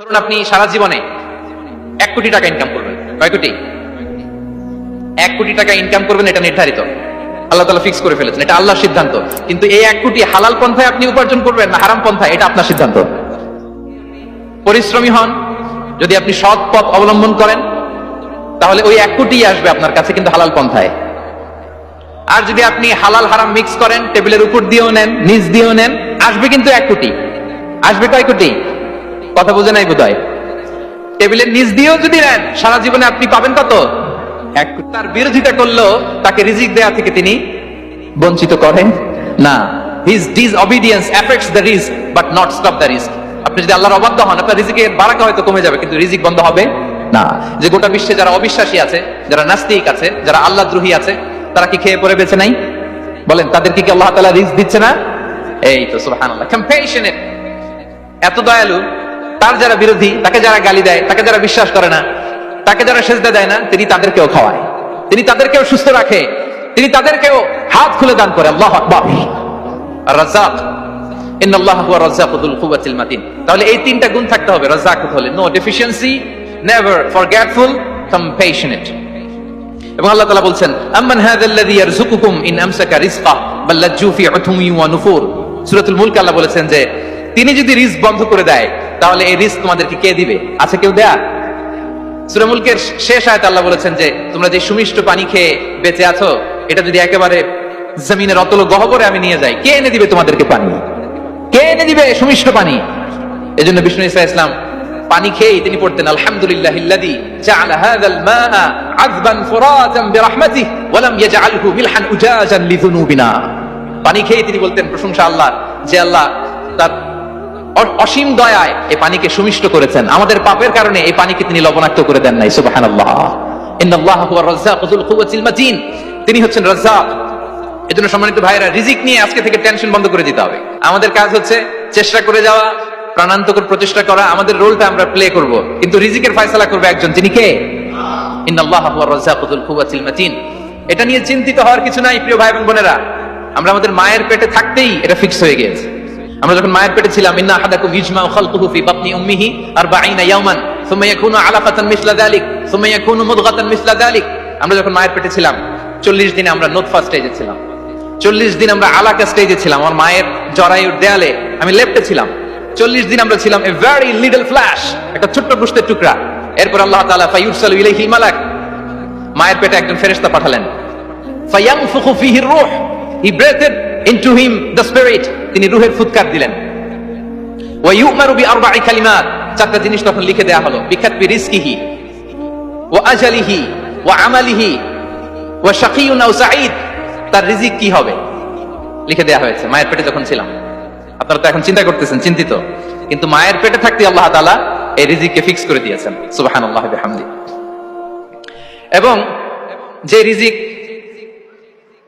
ধরুন আপনি সারা জীবনে এক কোটি টাকা ইনকাম করবেন। কয় কোটি? এক কোটি টাকা ইনকাম করবেন, এটা নির্ধারিত। আল্লাহ তালা ফিক্স করে ফেলেছেন, এটা আল্লাহর সিদ্ধান্ত। কিন্তু এই এক কোটি হালাল পন্থায় আপনি উপার্জন করবেন না হারাম পন্থায়, এটা আপনার সিদ্ধান্ত। পরিশ্রমী হন, যদি আপনি সৎ পথ অবলম্বন করেন, তাহলে ওই এক কোটি আসবে আপনার কাছে কিন্তু হালাল পন্থায়। আর যদি আপনি হালাল হারাম মিক্স করেন টেবিলের উপর দিয়েও নেন, নিচ দিয়েও নেন, আসবে কিন্তু এক কোটি। আসবে কয় কোটি? কথা বুঝে নাই বোধ টেবিলের নিচ দিয়েও যদি নেন, সারা জীবনে আপনি পাবেন কত? এক তার বিরোধিতা করলেও তাকে রিজিক দেয়া থেকে তিনি বঞ্চিত করেন না। His disobedience affects the risk but not stop the risk আপনি যদি আল্লাহর অবাধ্য হন, আপনার রিজিকের বারাকা হয়তো কমে যাবে, কিন্তু রিজিক বন্ধ হবে না। যে গোটা বিশ্বে যারা অবিশ্বাসী আছে, যারা নাস্তিক আছে, যারা আল্লাহ দ্রোহী আছে, তারা কি খেয়ে পড়ে বেঁচে নাই? বলেন, তাদেরকে কি আল্লাহ তাআলা রিস্ক দিচ্ছে না? এই তো সুবহানাল্লাহ। কম্পেশনের এত দয়ালু তার যারা বিরোধী, তাকে যারা গালি দেয়, তাকে যারা বিশ্বাস করে না, তাকে যারা সেজদা দেয় না, তিনি তাদেরকেও খাওয়ায়। তিনি তাদেরকেও সুস্থ রাখে। তিনি তাদেরকেও হাত খুলে দান করে। আল্লাহ মাতিন। তাহলে এই তিনটা গুণ থাকতে হবে। রাজ্জাক হলে নো ডেফিসিয়েন্সি নেভার এবং আল্লাহ বলছেন রিজকা আল্লাহ বলেছেন যে, তিনি যদি রিস্ক বন্ধ করে দেয় তাহলে এই রিস্ক তোমাদেরকে কে দিবে? আছে কেউ দেয়া? সূরা মুলকের শেষ আয়াতে আল্লাহ বলেছেন যে, তোমরা যে সুমিষ্ট পানি খেয়ে বেঁচে আছো, এটা যদি একেবারে জমিনের অতল গহবরে আমি নিয়ে যাই, কে এনে দিবে তোমাদেরকে পানি? কে এনে দিবে সুমিষ্ট পানি? এজন্য বিষ্ণু ইসা ইসলাম পানি খেয়েই তিনি পড়তেন, আলহামদুলিল্লাহ ইল্লাযী জাআলা হাযাল মাআ আযবান ফুরাতান বিরাহমাতিহি ওয়া লাম ইয়াজআলহু মিলহান উজাজান লিযুনুবিনা। পানি খেয়ে তিনি বলতেন, প্রশংসা আল্লাহ যে আল্লাহ তার অসীম দয়ায় এই পানিকে সুমিষ্ট করেছেন। আমাদের পাপের কারণে এই পানিকে তিনি লবণাক্ত করে দেন নাই মাতিন তিনি হচ্ছেন রাজ্জাক। এজন্য সম্মানিত ভাইরা রিজিক নিয়ে আজকে থেকে টেনশন বন্ধ করে দিতে হবে। আমাদের কাজ হচ্ছে চেষ্টা করে যাওয়া, প্রাণান্তকর প্রচেষ্টা করা, আমাদের রোলটা আমরা প্লে করব। কিন্তু রিজিকের ফয়সালা করবে একজন। তিনি কে? এটা নিয়ে চিন্তিত হওয়ার কিছু নাই, প্রিয় ভাই এবং বোনেরা। আমরা আমাদের মায়ের পেটে থাকতেই এটা ফিক্স হয়ে গিয়েছে। আমরা যখন মায়ের পেটে ছিলাম, ইন্না আহাদাকুম ইজমাউ খালকুহু ফি বাতনি উম্মিহি 40 ইয়াওমান সুম্মা ইয়াকুনু আলাকাতান মিসলা যালিক, সুম্মা ইয়াকুনু মুদগাতান মিসলা যালিক। আমরা যখন মায়ের পেটে ছিলাম 40 দিনে আমরা নোতফা স্টেজে ছিলাম। 40 দিন আমরা আলাকা স্টেজে ছিলাম, আমার মায়ের জরায়ুর দেয়ালে আমি লেফটে ছিলাম। 40 দিন আমরা ছিলাম এ ভেরি লিটল ফ্ল্যাশ একটা ছোট্ট গোশতের টুকরা। এরপর আল্লাহ তাআলা ফায়ুরসালু ইলাইহিল মালাক, মায়ের পেটে একজন ফেরেশতা পাঠালেন। ফায়ানফুখু ফিহি রূহ he breathed into him the spirit তিনি রূহের ফুৎকার দিলেন। ওয়া ইউমারু বি বিআরবা'i কালিমাত, চারটা জিনিস তখন লিখে দেয়া হলো। বিখাতবি রিজকিহি, ওয়া আজালিহি, ওয়া আমালিহি, ওয়া শাকিয়ুন আও সাঈদ, তার রিজিক কি হবে? লিখে দেয়া হয়েছে, মায়ের পেটে যখন ছিলাম। আপনারা তো এখন চিন্তা করতেছেন, চিন্তিত। কিন্তু মায়ের পেটে থাকতে আল্লাহ তাআলা এই রিজিককে ফিক্স করে দিয়েছেন। সুবহানাল্লাহি, বিহামদি। এবং যে রিজিক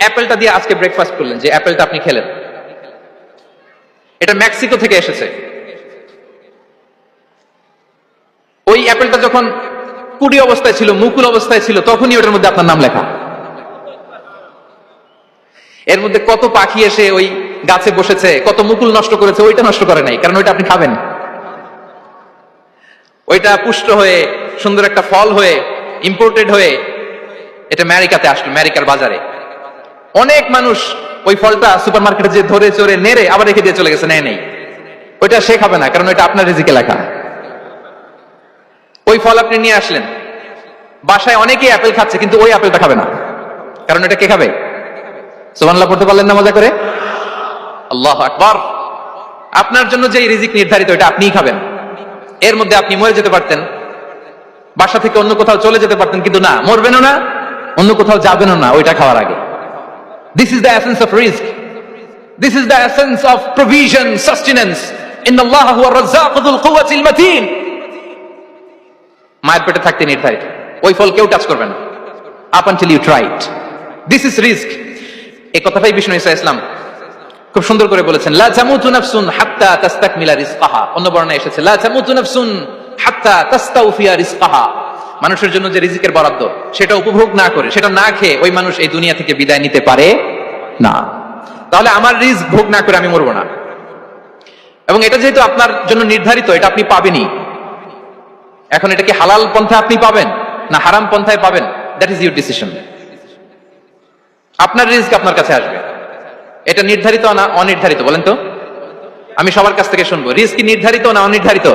অ্যাপেলটা দিয়ে আজকে ব্রেকফাস্ট করলেন যে অ্যাপেলটা আপনি খেলেন। এটা মেক্সিকো থেকে এসেছে। ওই অ্যাপেলটা যখন কুড়ি অবস্থায় ছিল, মুকুল অবস্থায় ছিল, তখনই ওটার মধ্যে আপনার নাম লেখা। এর মধ্যে কত পাখি এসে ওই গাছে বসেছে, কত মুকুল নষ্ট করেছে, ওইটা নষ্ট করে নাই, কারণ ওইটা আপনি খাবেন। ওইটা পুষ্ট হয়ে, সুন্দর একটা ফল হয়ে ইম্পোর্টেড হয়ে, এটা আমেরিকাতে আসলো, আমেরিকার বাজারে। অনেক মানুষ ওই ফলটা সুপার মার্কেটে যে ধরে চড়ে নেড়ে আবার রেখে দিয়ে চলে গেছে, নেয় নেই। ওইটা সে খাবে না, কারণ ওইটা আপনার রিজিকে লেখা। ওই ফল আপনি নিয়ে আসলেন। বাসায় অনেকেই অ্যাপেল খাচ্ছে, কিন্তু ওই অ্যাপেলটা খাবে না। কারণ এটা কে খাবে? সুবহানাল্লাহ, পড়তে পারলেন না মজা করে? আল্লাহ আকবার। আপনার জন্য যে রিজিক নির্ধারিত এটা আপনিই খাবেন। এর মধ্যে আপনি মরে যেতে পারতেন। বাসা থেকে অন্য কোথাও চলে যেতে পারতেন, কিন্তু না, মরবেনও না, অন্য কোথাও যাবেনও না, ওইটা খাওয়ার আগে। This is the essence of risk this is the essence of provision sustenance in আল্লাহ হুয়া রাজ্জাকু যুল কুওয়াতিল মাতিন মায়ের পেটে থাকতে নির্ধারিত। ওই ফল কেউ টাচ করবে না। Up until you tried this is risk এই কথাটাই বিষ্ণু ইসা ইসলাম খুব সুন্দর করে বলেছেন, লা জামুতু নাফসুন হাত্তা তাস্তাকমিলা রিজকাহা। অন্য বর্ণনায় এসেছে, লা জামুতু নাফসুন হাত্তা তাস্তাউফিয়া রিজকাহা। মানুষের জন্য যে রিজিকের বরাদ্দ, সেটা উপভোগ না করে, সেটা না খেয়ে ওই মানুষ এই দুনিয়া থেকে বিদায় নিতে পারে না। তাহলে আমার রিস্ক ভোগ না করে আমি মরবো না। এবং এটা যেহেতু আপনার জন্য নির্ধারিত, এটা আপনি পাবেনই। এখন এটা কি হালাল পন্থা আপনি পাবেন, না হারাম পন্থায় পাবেন? দ্যাট ইজ ইউর ডিসিশন আপনার রিস্ক আপনার কাছে আসবে। এটা নির্ধারিত না অনির্ধারিত, বলেন তো? আমি সবার কাছ থেকে শুনব। রিস্ক নির্ধারিত না অনির্ধারিত?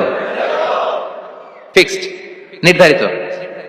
ফিক্সড নির্ধারিত।